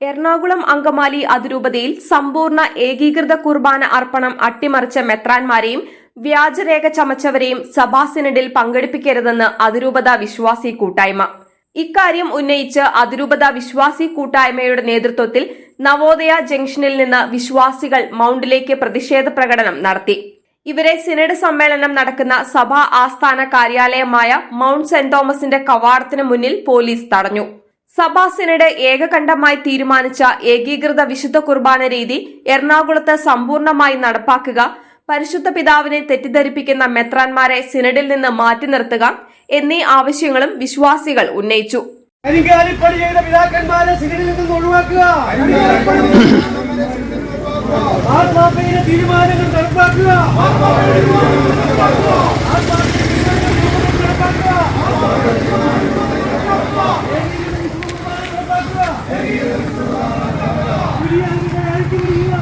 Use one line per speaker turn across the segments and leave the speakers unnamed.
എറണാകുളം അങ്കമാലി അതിരൂപതയിൽ സമ്പൂർണ ഏകീകൃത കുർബാന അർപ്പണം അട്ടിമറിച്ച മെത്രാൻമാരെയും വ്യാജരേഖ ചമച്ചവരെയും സഭാസിനഡിൽ പങ്കെടുപ്പിക്കരുതെന്ന് അതിരൂപത വിശ്വാസി കൂട്ടായ്മ. ഇക്കാര്യം ഉന്നയിച്ച് അതിരൂപത വിശ്വാസി കൂട്ടായ്മയുടെ നേതൃത്വത്തിൽ നവോദയ ജംഗ്ഷനിൽ നിന്ന് വിശ്വാസികൾ മൗണ്ടിലേക്ക് പ്രതിഷേധ പ്രകടനം നടത്തി. ഇവരെ സിനഡ് സമ്മേളനം നടക്കുന്ന സഭാ ആസ്ഥാന കാര്യാലയമായ മൗണ്ട് സെന്റ് തോമസിന്റെ കവാടത്തിന് മുന്നിൽ പോലീസ് തടഞ്ഞു. സഭാ സിനഡ് ഏകകണ്ഠമായി തീരുമാനിച്ച ഏകീകൃത വിശുദ്ധ കുർബാന രീതി എറണാകുളത്ത് സമ്പൂർണമായി നടപ്പാക്കുക പരിശുദ്ധ പിതാവിനെ തെറ്റിദ്ധരിപ്പിക്കുന്ന മെത്രാന്മാരെ സിനഡിൽ നിന്ന് മാറ്റി നിർത്തുക എന്നീ ആവശ്യങ്ങളും വിശ്വാസികൾ ഉന്നയിച്ചു.
കരിങ്കാലിപ്പണി ചെയ്ത സിനഡിൽ നിന്ന് ഒഴിവാക്കുക. തീരുമാനങ്ങൾ നടപ്പാക്കുക ആത്മാപ്പയുടെ തീരുമാനങ്ങൾ നടപ്പാക്കുക. കുരിയാനികളെ അഴിച്ചുവിടുക.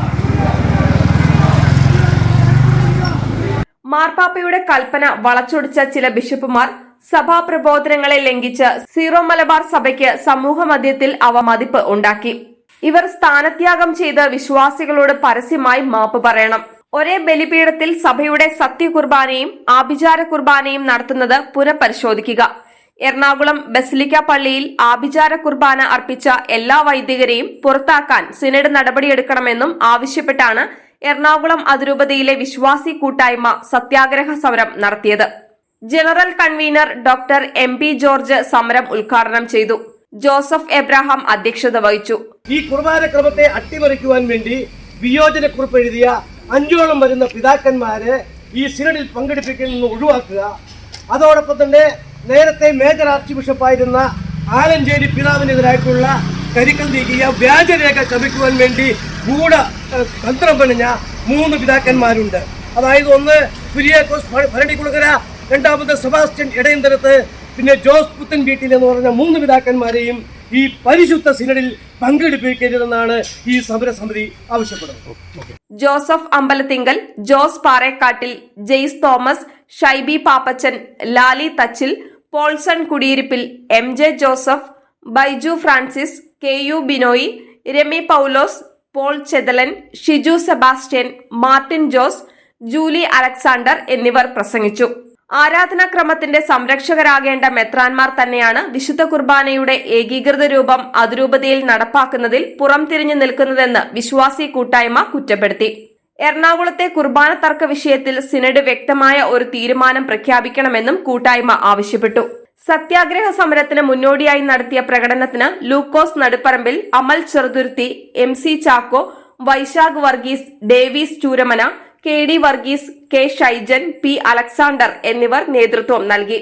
മാർപ്പാപ്പയുടെ കൽപ്പന വളച്ചൊടിച്ച ചില ബിഷപ്പുമാർ സഭാ പ്രബോധനങ്ങളെ ലംഘിച്ച് സീറോ മലബാർ സഭയ്ക്ക് സമൂഹ മധ്യത്തിൽ അവ മതിപ്പ് ഉണ്ടാക്കി. ഇവർ സ്ഥാനത്യാഗം ചെയ്ത് വിശ്വാസികളോട് പരസ്യമായി മാപ്പ് പറയണം. ഒരേ ബലിപീഠത്തിൽ സഭയുടെ സത്യകുർബാനയും ആഭിചാര കുർബാനയും നടത്തുന്നത് പുനഃപരിശോധിക്കുക. എറണാകുളം ബസിലിക്ക പള്ളിയിൽ ആഭിചാര കുർബാന അർപ്പിച്ച എല്ലാ വൈദികരെയും പുറത്താക്കാൻ സിനഡ് നടപടിയെടുക്കണമെന്നും ആവശ്യപ്പെട്ടാണ് എറണാകുളം അതിരൂപതയിലെ വിശ്വാസി കൂട്ടായ്മ സത്യാഗ്രഹ സമരം നടത്തിയത്. General convener doctor M P George സമരം ഉദ്ഘാടനം ചെയ്തു. ജോസഫ് എബ്രഹാം അധ്യക്ഷത വഹിച്ചു.
ഈ കുർബാന ക്രമത്തെ അട്ടിമറിക്കുവാൻ വേണ്ടി വിയോജനക്കുറിപ്പ് എഴുതിയ അഞ്ചോളം വരുന്ന പിതാക്കന്മാരെ ഈ സിനഡിൽ പങ്കെടുപ്പിക്കുന്ന ഒഴിവാക്കുക. അതോടൊപ്പം തന്നെ നേരത്തെ മേജർ ആർച്ച് ബിഷപ്പായിരുന്ന ആലഞ്ചേരി പിതാവിനെതിരായിട്ടുള്ള കരിക്കൽ നീക്കിയ വ്യാജരേഖ ചമിക്കുവാൻ വേണ്ടി ഗൂഢ തന്ത്രം പണിഞ്ഞ മൂന്ന് പിതാക്കന്മാരുണ്ട്. അതായത് ഒന്ന് കുര്യാക്കോസ് ഭരണിക്കുളകര രണ്ടാമത് സെബാസ്റ്റ്യൻ ഇടയന്തരത്ത് പിന്നെ ജോസ് പുത്തൻ വീട്ടിൽ എന്ന് പറഞ്ഞ മൂന്ന് പിതാക്കന്മാരെയും ഈ പരിശുദ്ധ സിനഡിൽ പങ്കെടുപ്പിക്കരുതെന്നാണ് ഈ സമരസമിതി ആവശ്യപ്പെടുന്നത്.
Joseph Ambalathinkal Jose Parekkattil Jaice Thomas Shaiby Pappachan Lali Thachil Paulson Kudiyirippil M J Joseph Baiju Francis K U Binoy Rami Paulose Paul Chethalan Shiju Sebastian Martin Jose Julie Alexander എന്നിവർ പ്രസംഗിച്ചു. ആരാധനാക്രമത്തിന്റെ സംരക്ഷകരാകേണ്ട മെത്രാൻമാർ തന്നെയാണ് വിശുദ്ധ കുർബാനയുടെ ഏകീകൃത രൂപം അതിരൂപതയിൽ നടപ്പാക്കുന്നതിൽ പുറംതിരിഞ്ഞു നിൽക്കുന്നതെന്ന് വിശ്വാസി കൂട്ടായ്മ കുറ്റപ്പെടുത്തി. എറണാകുളത്തെ കുർബാന തർക്ക വിഷയത്തിൽ സിനഡ് വ്യക്തമായ ഒരു തീരുമാനം പ്രഖ്യാപിക്കണമെന്നും കൂട്ടായ്മ ആവശ്യപ്പെട്ടു. സത്യാഗ്രഹ സമരത്തിന് മുന്നോടിയായി നടത്തിയ പ്രകടനത്തിന് Lukose Naduparambil Amal Cheruthuruthy M C Chacko Vaishakh Varghese Davis Chooramana K D Varghese K Shaijan P Alexander എന്നിവർ നേതൃത്വം നൽകി.